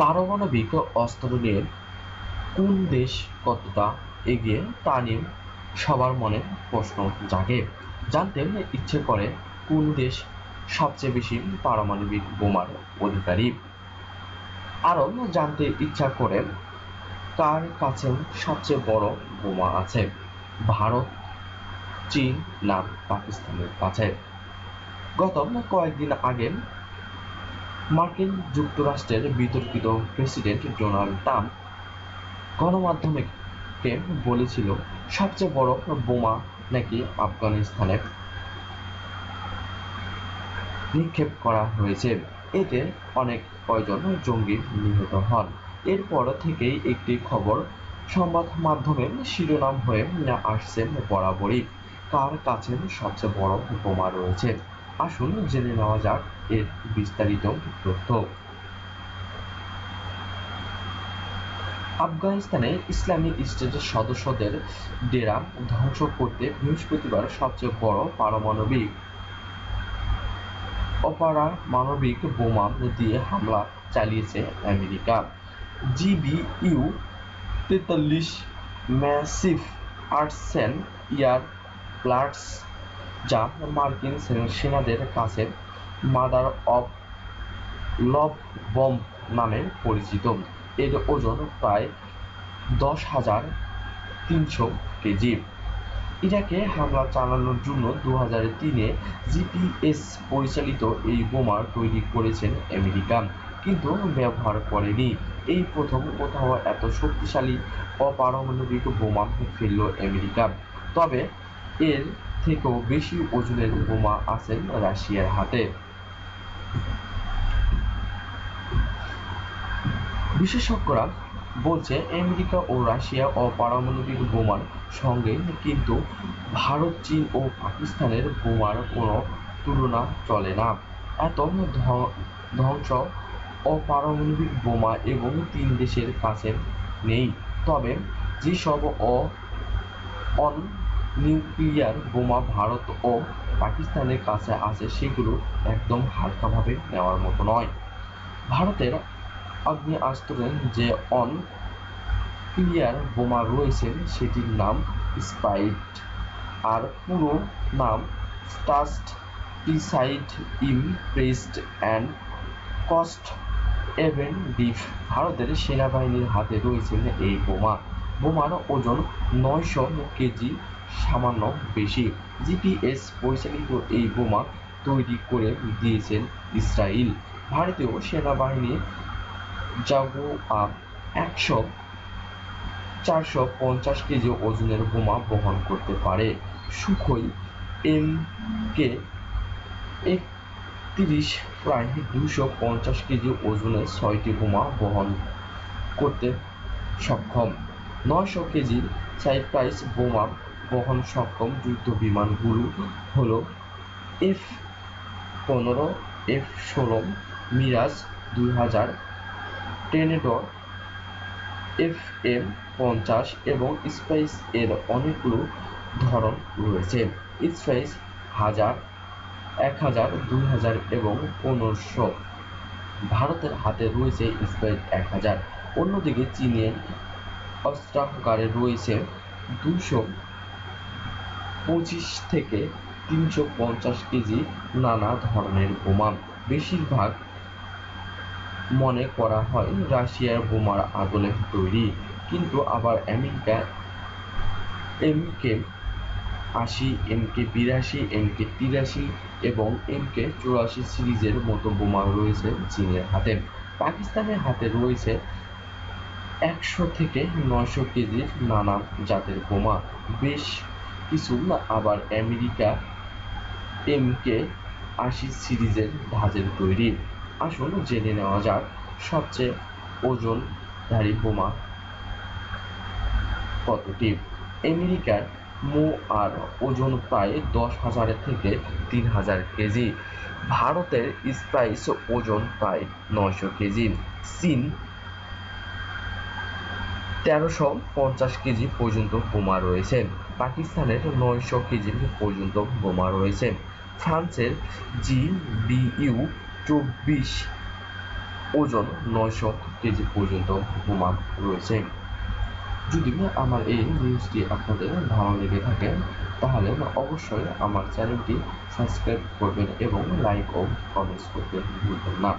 পারমাণবিক অস্ত্র নিয়ে কোন দেশ কতটা এগিয়ে, তা নিয়ে সবার মনে প্রশ্ন জাগে। জানতে ইচ্ছে করে কোন দেশ সবচেয়ে বেশি পারমাণবিক বোমার অধিকারী। আরও জানতে ইচ্ছা করে কার কাছে সবচেয়ে বড় বোমা আছে? ভারত, চীন না পাকিস্তানের কাছে? গত কয়েকদিন আগে মার্কিন যুক্তরাষ্ট্রের বিতর্কিত প্রেসিডেন্ট ডোনাল্ড ট্রাম্প গণমাধ্যমকে বলেছিল, সবচেয়ে বড় বোমা নাকি আফগানিস্তানে নিক্ষেপ করা হয়েছে। এতে অনেক কয়জন জঙ্গি নিহত হন। এরপর থেকেই একটি খবর সংবাদ মাধ্যমে শিরোনাম হয়ে আসছে বরাবরই। কার কাছে সবচেয়ে বড় বোমা রয়েছে? আসুন জেনে নেওয়া যাক এর বিস্তারিত তথ্য। আফগানিস্তানে ইসলামিক স্টেটের সদস্যদের ডেরা ধ্বংস করতে বৃহস্পতিবার সবচেয়ে বড় পারমাণবিক অপারমাণবিক বোমা দিয়ে হামলা চালিয়েছে আমেরিকা। জিবিইউ তেতাল্লিশ ম্যাসিভ আর্টসেন ইয়ার প্লাটস যা মার্কিন সেনাদের কাছে মাদার অফ লভ বম্ব নামে পরিচিত। এর ওজন প্রায় দশ হাজার তিনশো কেজি। ইরাকে হামলা চালানোর জন্য দু হাজার তিনে জিপিএস পরিচালিত এই বোমা তৈরি করেছেন আমেরিকা, কিন্তু ব্যবহার করেনি। এই প্রথম কোথাও এত শক্তিশালী অপারমাণবিক বোমা ফেলল আমেরিকা। তবে এর থেকেও বেশি ওজনের বোমা আছেন রাশিয়ার হাতে। বিশেষজ্ঞরা বলছে, আমেরিকা ও রাশিয়া অপারমাণবিক বোমার সঙ্গে কিন্তু ভারত, চীন ও পাকিস্তানের বোমার কোনো তুলনা চলে না। এত ধ্বংস অপারমাণবিক বোমা এবং তিন দেশের কাছে নেই। তবে যেসব অ, অন নিউক্লিয়ার বোমা ভারত ও পাকিস্তানের কাছে আছে সেগুলো একদম হালকাভাবে নেওয়ার মতো নয়। ভারতের আগ্নেয়াস্ত্রে যে অন ক্লিয়ার বোমা রয়েছে, সেটির নাম স্পাইট আর পুরো নাম smart, precise, impressed and cost এভেন ডিফ ভারতের সেনাবাহিনীর হাতে রয়েছে এই বোমা। বোমার ওজন নয়শো কেজি সামান্য বেশি। জিপিএস পরিচালিত এই বোমা তৈরি করে দিয়েছেন ইসরায়েল ভারতীয় সেনাবাহিনী জাগুয়া একশো চারশো পঞ্চাশ কেজি ওজনের বোমা বহন করতে পারে। সুখই এম কে একত্রিশ প্রায় দুশো পঞ্চাশ কেজি ওজনের ছয়টি বোমা বহন করতে সক্ষম। নয়শো কেজির সাইপ্রাইস বোমা বহন সক্ষম যুদ্ধ বিমানগুলো হলো এফ পনেরো, এফ ষোলো, মিরাজ দুই হাজার, টেনেডর, এফ এম পঞ্চাশ এবং স্পাইস এর অনেকগুলো ধরন রয়েছে। স্পাইস হাজার, এক হাজার, দুই হাজার এবং পনেরোশো। ভারতের হাতে রয়েছে স্পাইস এক হাজার। অন্যদিকে চীনের অস্ত্রাগারে রয়েছে দুশো পঁচিশ থেকে তিনশো পঞ্চাশ কেজি নানা ধরনের বোমা। বেশিরভাগ মনে করা হয় রাশিয়ার বোমার আদলে তৈরি, কিন্তু আবার আমেরিকা এমকে আশি, এমকে বিরাশি, এমকে তিরাশি এবং এমকে চুরাশি সিরিজের মতো বোমা রয়েছে চীনের হাতে। পাকিস্তানের হাতে রয়েছে একশো থেকে নয়শো কেজির নানা জাতের বোমা। বেশ কিছু না আবার আমেরিকা এমকে আশি সিরিজের ধাঁচের তৈরি। আসুন জেনে নেওয়া যাক সবচেয়ে ওজনধারী বোমা কতটি। আমেরিকার মো আর ওজন প্রায় দশ হাজারের থেকে তিন হাজার কেজি। ভারতের স্পাইস ওজন প্রায় নয়শো কেজি। চীন তেরোশো পঞ্চাশ কেজি পর্যন্ত বোমা রয়েছে। পাকিস্তানের নয়শো কেজি পর্যন্ত বোমা রয়েছে। ফ্রান্সের জি বিইউ চব্বিশ ওজন নয়শো কেজি পর্যন্ত প্রমাণ রয়েছে। যদি আমার এই নিউজটি আপনাদের ভালো লেগে থাকে, তাহলে অবশ্যই আমার চ্যানেলটি সাবস্ক্রাইব করবেন এবং লাইক ও কমেন্টস করতে ভুলবেন না।